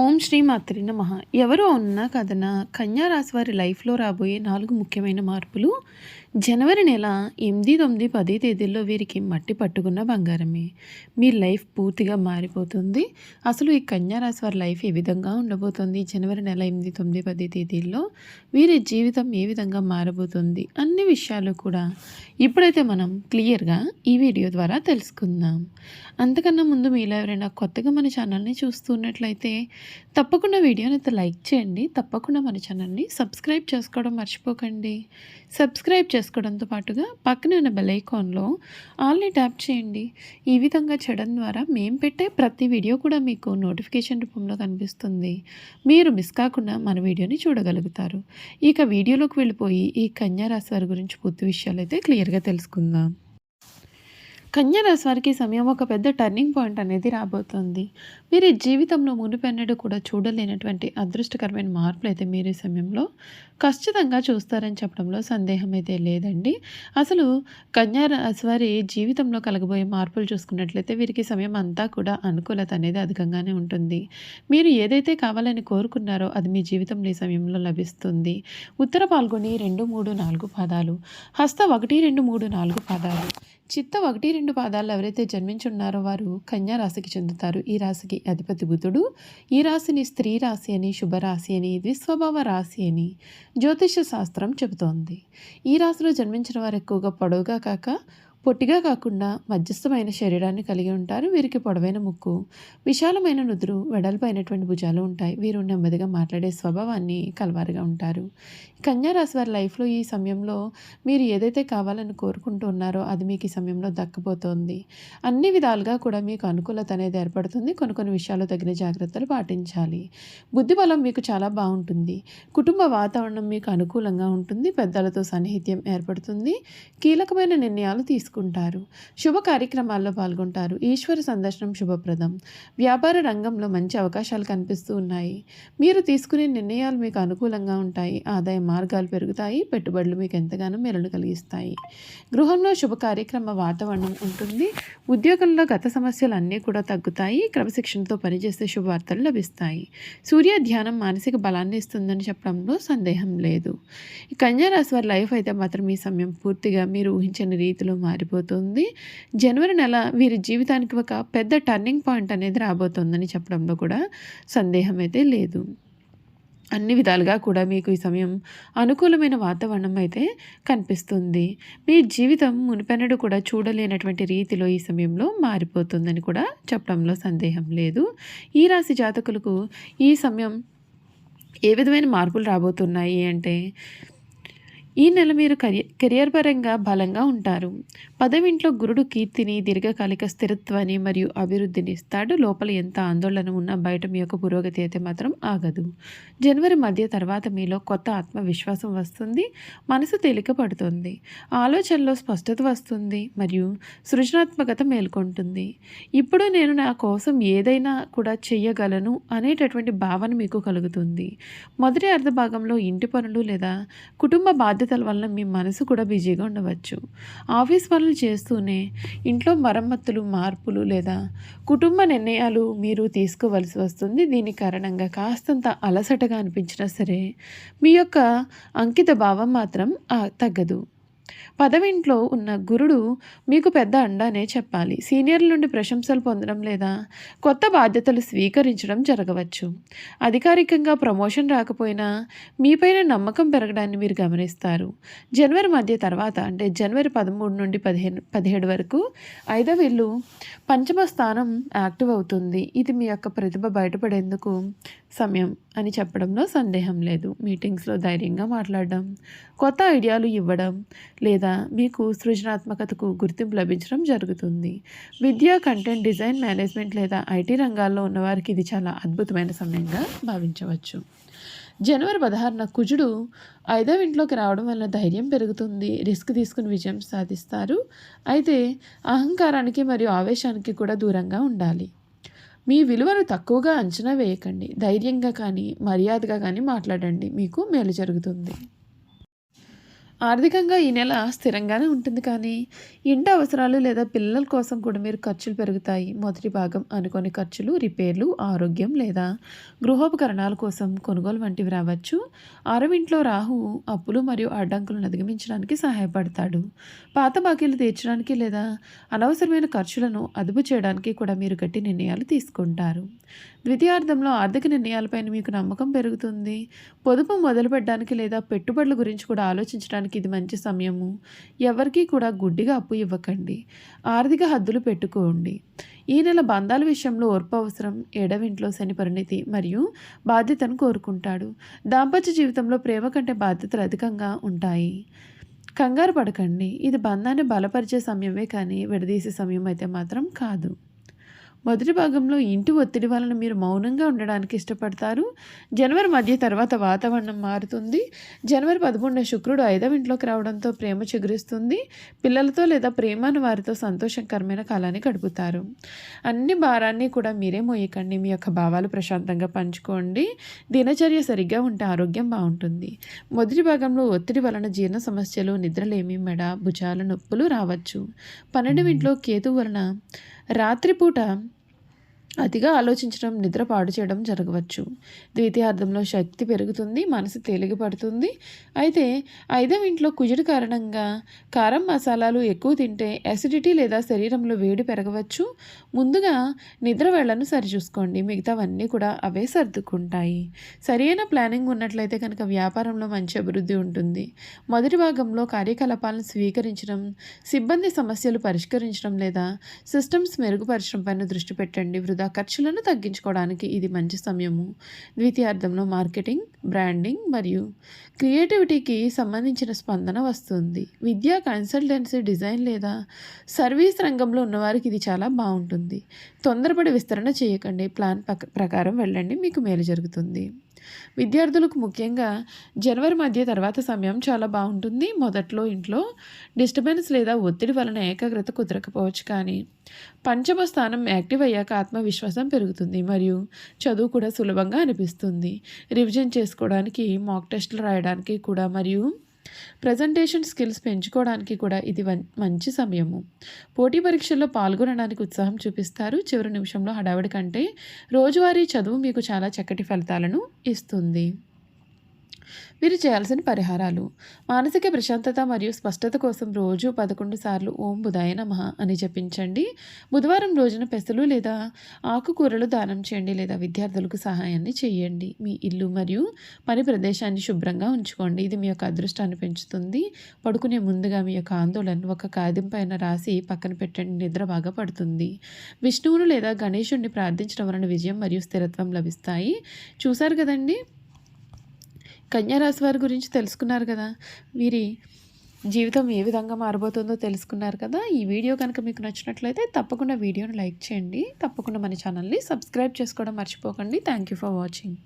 ఓం శ్రీ మాత్రి నమ. ఎవరో అన్నా కథన కన్యా రాశి వారి లైఫ్లో రాబోయే నాలుగు ముఖ్యమైన మార్పులు జనవరి నెల ఎనిమిది తొమ్మిది పది తేదీల్లో వీరికి మట్టి పట్టుకున్న బంగారమే. మీ లైఫ్ పూర్తిగా మారిపోతుంది. అసలు ఈ కన్యారాశి వారి లైఫ్ ఏ విధంగా ఉండబోతుంది? జనవరి నెల ఎనిమిది తొమ్మిది పది తేదీల్లో వీరి జీవితం ఏ విధంగా మారబోతుంది? అన్ని విషయాలు కూడా ఇప్పుడైతే మనం క్లియర్గా ఈ వీడియో ద్వారా తెలుసుకుందాం. అంతకన్నా ముందు మీలో ఎవరైనా కొత్తగా మన ఛానల్ని చూస్తున్నట్లయితే తప్పకుండా వీడియోని అయితే లైక్ చేయండి. తప్పకుండా మన ఛానల్ని సబ్స్క్రైబ్ చేసుకోవడం మర్చిపోకండి. సబ్స్క్రైబ్ చేసుకోవడంతో పాటుగా పక్కనే ఉన్న బెల్ ఐకాన్లో ఆల్ని ట్యాప్ చేయండి. ఈ విధంగా చేయడం ద్వారా మేము పెట్టే ప్రతి వీడియో కూడా మీకు నోటిఫికేషన్ రూపంలో కనిపిస్తుంది. మీరు మిస్ కాకుండా మన వీడియోని చూడగలుగుతారు. ఇక వీడియోలోకి వెళ్ళిపోయి ఈ కన్యా రాశి వారి గురించి పూర్తి విషయాలు అయితే క్లియర్గా తెలుసుకుందాం. కన్యా వారికి సమయం ఒక పెద్ద టర్నింగ్ పాయింట్ అనేది రాబోతుంది. మీరు జీవితంలో మునిపెన్నడు కూడా చూడలేనటువంటి అదృష్టకరమైన మార్పులు అయితే మీరు ఈ సమయంలో ఖచ్చితంగా చూస్తారని చెప్పడంలో సందేహం అయితే లేదండి. అసలు కన్యారాశి వారి జీవితంలో కలగబోయే మార్పులు చూసుకున్నట్లయితే వీరికి సమయం అంతా కూడా అనుకూలత అనేది అధికంగానే ఉంటుంది. మీరు ఏదైతే కావాలని కోరుకున్నారో అది మీ జీవితంలో ఈ సమయంలో లభిస్తుంది. ఉత్తర పాల్గొని రెండు మూడు నాలుగు పాదాలు హస్త ఒకటి రెండు మూడు నాలుగు పాదాలు చిత్త ఒకటి రెండు పాదాలు ఎవరైతే జన్మించున్నారో వారు కన్యా రాశికి చెందుతారు. ఈ రాశికి అధిపతి బుధుడు. ఈ రాశిని స్త్రీ రాశి అని శుభరాశి అని ద్విస్వభావ రాశి అని జ్యోతిష శాస్త్రం చెబుతోంది. ఈ రాశిలో జన్మించిన వారు ఎక్కువగా పొడవుగా కాక పొట్టిగా కాకుండా మధ్యస్థమైన శరీరాన్ని కలిగి ఉంటారు. వీరికి పొడవైన ముక్కు విశాలమైన నుదురు వెడల్పైనటువంటి భుజాలు ఉంటాయి. వీరు నెమ్మదిగా మాట్లాడే స్వభావాన్ని కలవారుగా ఉంటారు. కన్యా రాశి వారి లైఫ్లో ఈ సమయంలో మీరు ఏదైతే కావాలని కోరుకుంటూ ఉన్నారో అది మీకు ఈ సమయంలో దక్కబోతోంది అన్ని విధాలుగా కూడా మీకు అనుకూలత అనేది ఏర్పడుతుంది. కొన్ని కొన్ని విషయాలు తగిన జాగ్రత్తలు పాటించాలి. బుద్ధి బలం మీకు చాలా బాగుంటుంది. కుటుంబ వాతావరణం మీకు అనుకూలంగా ఉంటుంది. పెద్దలతో సన్నిహిత్యం ఏర్పడుతుంది. కీలకమైన నిర్ణయాలు తీసుకు తీసుకుంటారు శుభ కార్యక్రమాల్లో పాల్గొంటారు. ఈశ్వర సందర్శనం శుభప్రదం. వ్యాపార రంగంలో మంచి అవకాశాలు కనిపిస్తూ ఉన్నాయి. మీరు తీసుకునే నిర్ణయాలు మీకు అనుకూలంగా ఉంటాయి. ఆదాయ మార్గాలు పెరుగుతాయి. పెట్టుబడులు మీకు ఎంతగానో మెరలు కలిగిస్తాయి. గృహంలో శుభ కార్యక్రమ వాతావరణం ఉంటుంది. ఉద్యోగంలో గత సమస్యలు అన్నీ కూడా తగ్గుతాయి. క్రమశిక్షణతో పనిచేస్తే శుభవార్తలు లభిస్తాయి. సూర్య ధ్యానం మానసిక బలాన్ని ఇస్తుందని చెప్పడంలో సందేహం లేదు. ఈ కన్యా వారి లైఫ్ అయితే మాత్రం ఈ సమయం పూర్తిగా మీరు ఊహించని రీతిలో మారిపోతుంది జనవరి నెల వీరి జీవితానికి ఒక పెద్ద టర్నింగ్ పాయింట్ అనేది రాబోతోందని చెప్పడంలో కూడా సందేహం అయితే లేదు. అన్ని విధాలుగా కూడా మీకు ఈ సమయం అనుకూలమైన వాతావరణం అయితే కనిపిస్తుంది. మీ జీవితం మునిపెన్నడు కూడా చూడలేనటువంటి రీతిలో ఈ సమయంలో మారిపోతుందని కూడా చెప్పడంలో సందేహం లేదు. ఈ రాశి జాతకులకు ఈ సమయం ఏ విధమైన మార్పులు రాబోతున్నాయి అంటే ఈ నెల మీరు కెరియర్ కెరియర్ పరంగా బలంగా ఉంటారు. పదవింట్లో గురుడు కీర్తిని దీర్ఘకాలిక స్థిరత్వాన్ని మరియు అభివృద్ధిని ఇస్తాడు. లోపల ఎంత ఆందోళన ఉన్నా బయట మీ యొక్క పురోగతి అయితే మాత్రం ఆగదు. జనవరి మధ్య తర్వాత మీలో కొత్త ఆత్మవిశ్వాసం వస్తుంది. మనసు తేలిక పడుతుంది. ఆలోచనలో స్పష్టత వస్తుంది మరియు సృజనాత్మకత మేల్కొంటుంది. ఇప్పుడు నేను నా కోసం ఏదైనా కూడా చెయ్యగలను అనేటటువంటి భావన మీకు కలుగుతుంది. మొదటి అర్ధ భాగంలో ఇంటి పనులు లేదా కుటుంబ బాధ్యత బాధ్యతల వలన మీ మనసు కూడా బిజీగా ఉండవచ్చు. ఆఫీస్ పనులు చేస్తూనే ఇంట్లో మరమ్మతులు మార్పులు లేదా కుటుంబ నిర్ణయాలు మీరు తీసుకోవలసి వస్తుంది. దీని కారణంగా కాస్తంత అలసటగా అనిపించినా సరే మీ యొక్క అంకిత భావం మాత్రం తగ్గదు. పదవింట్లో ఉన్న గురుడు మీకు పెద్ద అండానే చెప్పాలి. సీనియర్ల నుండి ప్రశంసలు పొందడం లేదా కొత్త బాధ్యతలు స్వీకరించడం జరగవచ్చు. అధికారికంగా ప్రమోషన్ రాకపోయినా మీపైన నమ్మకం పెరగడాన్ని మీరు గమనిస్తారు. జనవరి మధ్య తర్వాత అంటే జనవరి పదమూడు నుండి పదిహేను పదిహేడు వరకు ఐదవ ఇల్లు పంచమ స్థానం యాక్టివ్ అవుతుంది. ఇది మీ యొక్క ప్రతిభ బయటపడేందుకు సమయం అని చెప్పడంలో సందేహం లేదు. మీటింగ్స్లో ధైర్యంగా మాట్లాడడం కొత్త ఐడియాలు ఇవ్వడం లేదా మీకు సృజనాత్మకతకు గుర్తింపు లభించడం జరుగుతుంది. విద్య కంటెంట్ డిజైన్ మేనేజ్మెంట్ లేదా ఐటీ రంగాల్లో ఉన్నవారికి ఇది చాలా అద్భుతమైన సమయంగా భావించవచ్చు. జనవరి పదహారున కుజుడు ఐదవ ఇంట్లోకి రావడం వల్ల ధైర్యం పెరుగుతుంది. రిస్క్ తీసుకుని విజయం సాధిస్తారు. అయితే అహంకారానికి మరియు ఆవేశానికి కూడా దూరంగా ఉండాలి. మీ విలువను తక్కువగా అంచనా వేయకండి. ధైర్యంగా కానీ మర్యాదగా కానీ మాట్లాడండి. మీకు మేలు జరుగుతుంది. ఆర్థికంగా ఈ నెల స్థిరంగానే ఉంటుంది కానీ ఇంటి అవసరాలు లేదా పిల్లల కోసం కూడా మీరు ఖర్చులు పెరుగుతాయి. మొదటి భాగం అనుకోని ఖర్చులు రిపేర్లు ఆరోగ్యం లేదా గృహోపకరణాల కోసం కొనుగోలు వంటివి రావచ్చు. ఆరవ ఇంట్లో రాహు అప్పులు మరియు అడ్డంకులను అధిగమించడానికి సహాయపడతాడు. పాత బాకీలు తీర్చడానికి లేదా అనవసరమైన ఖర్చులను అదుపు చేయడానికి కూడా మీరు గట్టి నిర్ణయాలు తీసుకుంటారు. ద్వితీయార్థంలో ఆర్థిక నిర్ణయాలపైన మీకు నమ్మకం పెరుగుతుంది. పొదుపు మొదలుపెట్టడానికి లేదా పెట్టుబడుల గురించి కూడా ఆలోచించడానికి ఇది మంచి సమయము. ఎవరికీ కూడా గుడ్డిగా అప్పు ఇవ్వకండి. ఆర్థిక హద్దులు పెట్టుకోండి. ఈ నెల బంధాల విషయంలో ఓర్పు అవసరం ఏడవింట్లో శని పరిణితి మరియు బాధ్యతను కోరుకుంటాడు. దాంపత్య జీవితంలో ప్రేమ కంటే బాధ్యతలు అధికంగా ఉంటాయి. కంగారు పడకండి. ఇది బంధాన్ని బలపరిచే సమయమే కానీ విడదీసే సమయం అయితే మాత్రం కాదు. మొదటి భాగంలో ఇంటి ఒత్తిడి వలన మీరు మౌనంగా ఉండడానికి ఇష్టపడతారు. జనవరి మధ్య తర్వాత వాతావరణం మారుతుంది. జనవరి పదకొండున శుక్రుడు ఐదవ ఇంట్లోకి రావడంతో ప్రేమ చిగురిస్తుంది. పిల్లలతో లేదా ప్రేమను వారితో సంతోషకరమైన కాలాన్ని గడుపుతారు. అన్ని భారాన్ని కూడా మీరే మోయకండి. మీ యొక్క భావాలు ప్రశాంతంగా పంచుకోండి. దినచర్య సరిగ్గా ఉంటే ఆరోగ్యం బాగుంటుంది. మొదటి భాగంలో ఒత్తిడి వలన జీర్ణ సమస్యలు నిద్రలేమి మెడ భుజాల నొప్పులు రావచ్చు. పన్నెండు ఇంట్లో కేతు వలన రాత్రిపూట అతిగా ఆలోచించడం నిద్ర పాడు చేయడం జరగవచ్చు. ద్వితీయార్థంలో శక్తి పెరుగుతుంది మనసు తేలికపడుతుంది. అయితే ఐదవ ఇంట్లో కుజుడు కారణంగా కారం మసాలాలు ఎక్కువ తింటే అసిడిటీ లేదా శరీరంలో వేడి పెరగవచ్చు. ముందుగా నిద్ర వేళ్ళను సరిచూసుకోండి. మిగతావన్నీ కూడా అవే సర్దుకుంటాయి. సరైన ప్లానింగ్ ఉన్నట్లయితే కనుక వ్యాపారంలో మంచి అభివృద్ధి ఉంటుంది. మొదటి భాగంలో కార్యకలాపాలను స్వీకరించడం సిబ్బంది సమస్యలు పరిష్కరించడం లేదా సిస్టమ్స్ మెరుగుపరచడం పైన దృష్టి పెట్టండి. లేదా ఖర్చులను తగ్గించుకోవడానికి ఇది మంచి సమయము. ద్వితీయార్థంలో మార్కెటింగ్ బ్రాండింగ్ మరియు క్రియేటివిటీకి సంబంధించిన స్పందన వస్తుంది. విద్యా కన్సల్టెన్సీ డిజైన్ లేదా సర్వీస్ రంగంలో ఉన్నవారికి ఇది చాలా బాగుంటుంది. తొందరపడి విస్తరణ చేయకండి. ప్లాన్ ప్రకారం వెళ్ళండి. మీకు మేలు జరుగుతుంది. విద్యార్థులకు ముఖ్యంగా జనవరి మధ్య తర్వాత సమయం చాలా బాగుంటుంది. మొదట్లో ఇంట్లో డిస్టర్బెన్స్ లేదా ఒత్తిడి వలన ఏకాగ్రత కుదరకపోవచ్చు కానీ పంచమ స్థానం యాక్టివ్ అయ్యాక ఆత్మవిశ్వాసం పెరుగుతుంది మరియు చదువు కూడా సులభంగా అనిపిస్తుంది. రివిజన్ చేసుకోవడానికి మాక్ టెస్టులు రాయడానికి కూడా మరియు ప్రజెంటేషన్ స్కిల్స్ పెంచుకోవడానికి కూడా ఇది మంచి సమయము. పోటీ పరీక్షల్లో పాల్గొనడానికి ఉత్సాహం చూపిస్తారు. చివరి నిమిషంలో హడావిడి కంటే రోజువారీ చదువు మీకు చాలా చక్కటి ఫలితాలను ఇస్తుంది. మీరు చేయాల్సిన పరిహారాలు. మానసిక ప్రశాంతత మరియు స్పష్టత కోసం రోజు పదకొండు సార్లు ఓం బుధాయ నమ అని జపించండి. బుధవారం రోజున పెసలు లేదా ఆకుకూరలు దానం చేయండి లేదా విద్యార్థులకు సహాయాన్ని చేయండి. మీ ఇల్లు మరియు పని ప్రదేశాన్ని శుభ్రంగా ఉంచుకోండి. ఇది మీ యొక్క అదృష్టాన్ని పెంచుతుంది. పడుకునే ముందుగా మీ యొక్క ఆందోళన ఒక కాగితం పైన రాసి పక్కన పెట్టండి. నిద్ర బాగా పడుతుంది. విష్ణువును లేదా గణేశుడిని ప్రార్థించడం వలన విజయం మరియు స్థిరత్వం లభిస్తాయి. చూశారు కదండి? కన్యారాశి వారి గురించి తెలుసుకున్నారు కదా. వీరి జీవితం ఏ విధంగా మారబోతుందో తెలుసుకున్నారు కదా. ఈ వీడియో కనుక మీకు నచ్చినట్లయితే తప్పకుండా వీడియోని లైక్ చేయండి. తప్పకుండా మన ఛానల్ని సబ్స్క్రైబ్ చేసుకోవడం మర్చిపోకండి. Thank you for watching